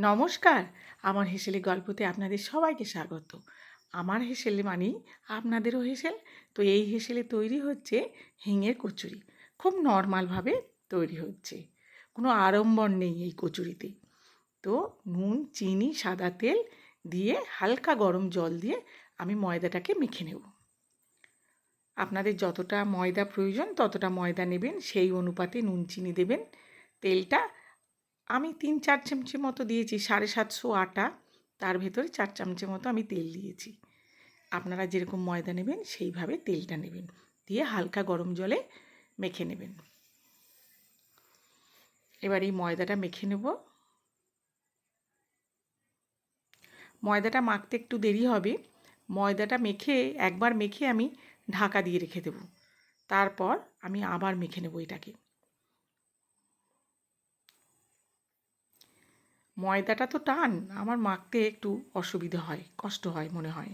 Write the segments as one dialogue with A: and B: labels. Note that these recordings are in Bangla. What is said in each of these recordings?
A: নমস্কার। আমার হেসেলি গল্পতে আপনাদের সবাইকে স্বাগত। আমার হেসেলে মানেই আপনাদেরও হেসেল। তো এই হেসেলে তৈরি হচ্ছে হিঙের কচুরি। খুব নর্মালভাবে তৈরি হচ্ছে। কোনো আড়ম্বর নেই এই কচুরিতে। তো নুন, চিনি, সাদা তেল দিয়ে হালকা গরম জল দিয়ে আমি ময়দাটাকে মেখে নেব। আপনাদের যতটা ময়দা প্রয়োজন ততটা ময়দা নেবেন। সেই অনুপাতে নুন, চিনি দেবেন। তেলটা আমি তিন চার চামচে মতো দিয়েছি, সাড়ে সাতশো আটা। তার ভেতরে চার চামচে মতো আমি তেল দিয়েছি। আপনারা যেরকম ময়দা নেবেন, সেইভাবে তেলটা নেবেন। দিয়ে হালকা গরম জলে মেখে নেবেন। এবার এই ময়দাটা মেখে নেব। ময়দাটা মাখতে একটু দেরি হবে। ময়দাটা মেখে, একবার মেখে আমি ঢাকা দিয়ে রেখে দেব। তারপর আমি আবার মেখে নেব এটাকে। ময়দাটা তো টান, আমার মাখতে একটু অসুবিধা হয়, কষ্ট হয় মনে হয়।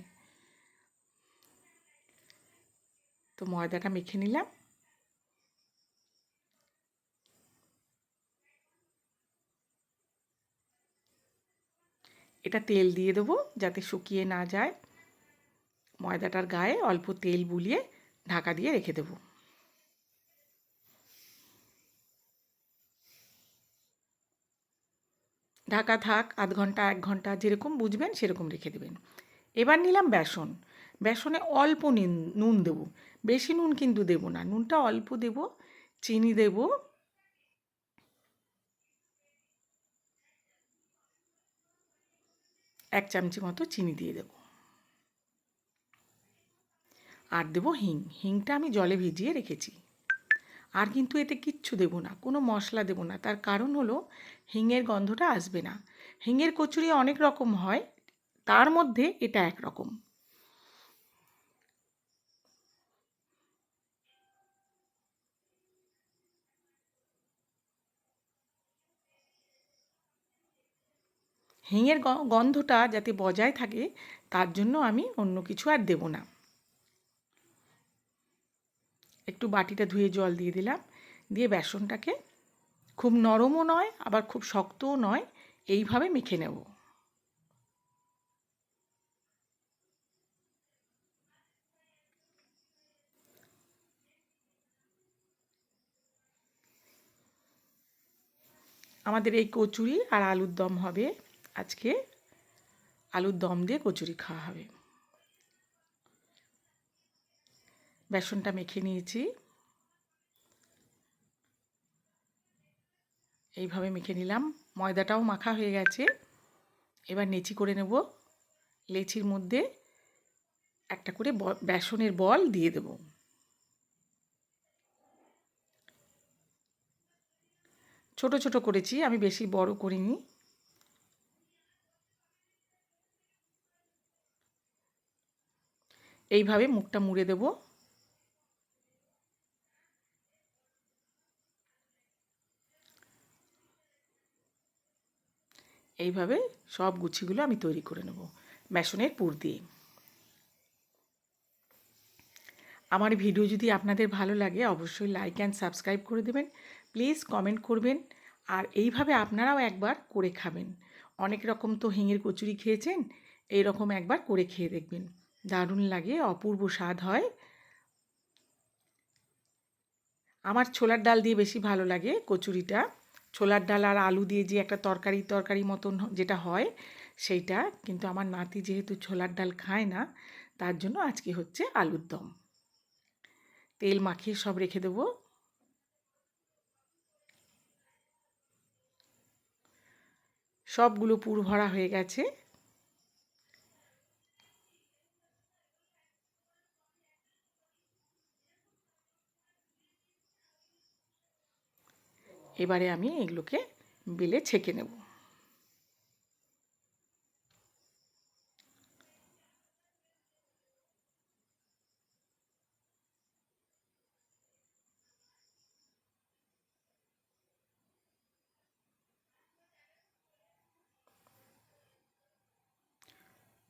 A: তো ময়দাটা মেখে নিলাম। এটা তেল দিয়ে দেবো যাতে শুকিয়ে না যায়। ময়দাটার গায়ে অল্প তেল বুলিয়ে ঢাকা দিয়ে রেখে দেবো। ঢাকা থাক, আধ ঘণ্টা, এক ঘণ্টা, যেরকম বুঝবেন সেরকম রেখে দেবেন। এবার নিলাম বেসন। বেসনে অল্প নুন দেব। বেশি নুন কিন্তু দেব না। নুনটা অল্প দেব, চিনি দেব। এক চামচি মতো চিনি দিয়ে দেব। আর দেবো হিং। হিংটা আমি জলে ভিজিয়ে রেখেছি। আর কিন্তু এতে কিচ্ছু দেবো না, কোনো মশলা দেবো না। তার কারণ হলো হিঙের গন্ধটা আসবে না। হিঙের কচুরি অনেক রকম হয়, তার মধ্যে এটা এক রকম। হিঙের গন্ধটা যাতে বজায় থাকে, তার জন্য আমি অন্য কিছু আর দেব না। একটু বাটিটা ধুয়ে জল দিয়ে দিলাম। দিয়ে বেসনটাকে খুব নরমও নয়, আবার খুব শক্তও নয়, এইভাবে মেখে নেব। আমাদের এই কচুরি আর আলুর দম হবে। আজকে আলুর দম দিয়ে কচুরি খাওয়া হবে। বেসনটা মেখে নিয়েছি। এইভাবে মেখে নিলাম। ময়দাটাও মাখা হয়ে গেছে। এবার নেচি করে নেব। লেচির মধ্যে একটা করে বেসনের বল দিয়ে দেব। ছোট ছোট করেছি, আমি বেশি বড় করিনি। এইভাবে মুখটা মুড়ে দেবো। এইভাবে সব গুছিগুলো আমি তৈরি করে নেব বেসনের পুর দিয়ে। আমার ভিডিও যদি আপনাদের ভালো লাগে, অবশ্যই লাইক অ্যান্ড সাবস্ক্রাইব করে দেবেন। প্লিজ কমেন্ট করবেন, আর এইভাবে আপনারাও একবার করে খাবেন। অনেক রকম তো হিঙের কচুরি খেয়েছেন এই রকম একবার করে খেয়ে দেখবেন। দারুণ লাগে, অপূর্ব স্বাদ হয়। আমার ছোলার ডাল দিয়ে বেশি ভালো লাগে কচুরিটা। ছোলার ডাল আর আলু দিয়ে যে একটা তরকারি তরকারি মতন যেটা হয় সেইটা, কিন্তু আমার নাতি যেহেতু ছোলার ডাল খায় না, তার জন্য আজকে হচ্ছে আলুর দম। তেল মাখিয়ে সব রেখে দেবো। সবগুলো পুর ভরা হয়ে গেছে। এবারে আমি এগুলোকে বেলে ছেঁকে নেব।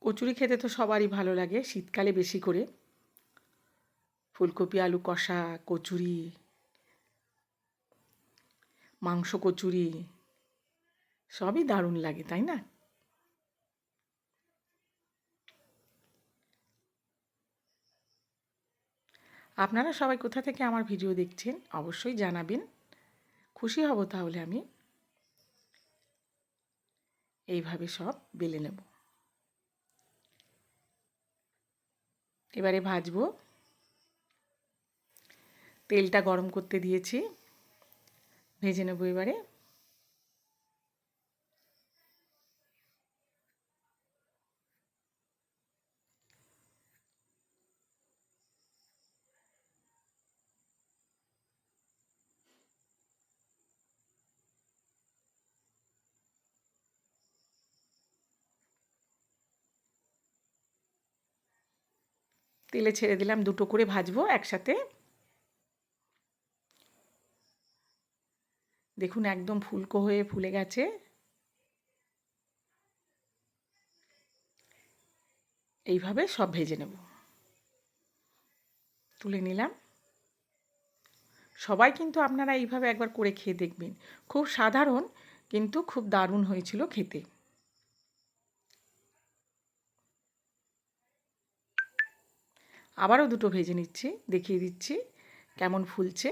A: কচুরি খেতে তো সবারই ভালো লাগে, শীতকালে বেশি করে। ফুলকপি, আলু কষা, কচুরি। মাংস, কচুরি, সবই দারুণ লাগে, তাই না? আপনারা সবাই কোথা থেকে আমার ভিডিও দেখছেন, অবশ্যই জানাবেন। খুশি হব তাহলে আমি। এইভাবে সব বেলে নেব। এবারে ভাজবো। তেলটা গরম করতে দিয়েছি। ভেজে নেব এবারে। তেলে ছেড়ে দিলাম দুটো করে ভাজবো একসাথে। দেখুন একদম ফুলকো হয়ে ফুলে গেছে। এইভাবে সব ভেজে নেব। তুলে নিলাম। সবাই কিন্তু আপনারা এইভাবে একবার করে খেয়ে দেখবেন। খুব সাধারণ, কিন্তু খুব দারুণ হয়েছিল খেতে। আবারও দুটো ভেজে নিচ্ছি, দেখিয়ে দিচ্ছি কেমন ফুলছে।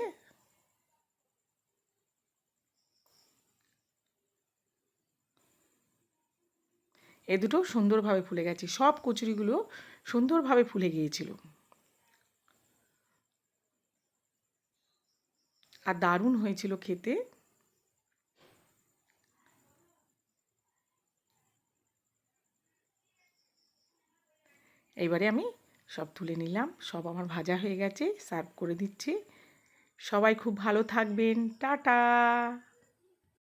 A: এ দুটো সুন্দরভাবে ফুলে গেছে। সব কচুরিগুলো সুন্দরভাবে ফুলে গিয়েছিল। আর দারুণ হয়েছিল খেতে। এবারে আমি সব তুলে নিলাম। সব আমার ভাজা হয়ে গেছে, সার্ভ করে দিচ্ছি। সবাই খুব ভালো থাকবেন। টাটা!